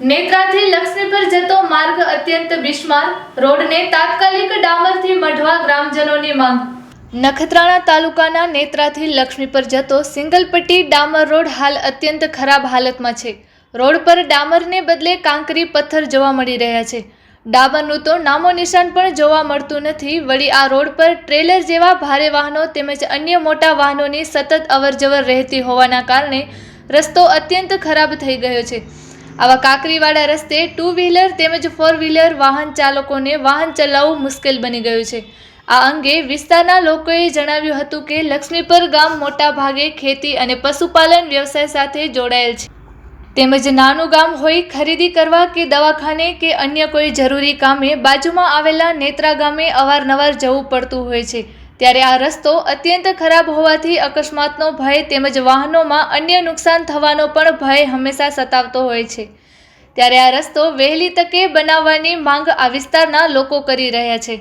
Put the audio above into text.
નેત્રાથી લક્ષ્મીપુર જતો માર્ગ અત્યંત બિસ્માર. રોડને તાત્કાલિક ડામરથી મઢવા ગ્રામજનોની માંગ. નખત્રાણા તાલુકાના નેત્રાથી લક્ષ્મીપુર જતો સિંગલ પટ્ટી ડામર રોડ હાલ અત્યંત ખરાબ હાલતમાં છે. રોડ પર ડામરને બદલે કાંકરી પથ્થર જોવા મળી રહ્યા છે. ડામરનું તો નામો નિશાન પણ જોવા મળતું નથી. વળી આ રોડ પર ટ્રેલર જેવા ભારે વાહનો તેમજ અન્ય મોટા વાહનોની સતત અવરજવર રહેતી હોવાના કારણે રસ્તો અત્યંત ખરાબ થઈ ગયો છે. આવા કાકરીવાળા રસ્તે ટુ વ્હીલર તેમજ ફોર વ્હીલર વાહન ચાલકોને વાહન ચલાવવું મુશ્કેલ બની ગયું છે. આ અંગે વિસ્તારના લોકોએ જણાવ્યું હતું કે લક્ષ્મીપર ગામ મોટા ભાગે ખેતી અને પશુપાલન વ્યવસાય સાથે જોડાયેલ છે. તેમજ નાનું ગામ હોય ખરીદી કરવા કે દવાખાને કે અન્ય કોઈ જરૂરી કામે બાજુમાં આવેલા નેત્રા ગામે અવારનવાર જવું પડતું હોય છે. ત્યારે આ રસ્તો અત્યંત ખરાબ હોવાથી અકસ્માતનો ભય તેમજ વાહનોમાં અન્ય નુકસાન થવાનો પણ ભય હંમેશા સતાવતો હોય છે. ત્યારે આ રસ્તો વહેલી તકે બનાવવાની માંગ આ વિસ્તારના લોકો કરી રહ્યા છે.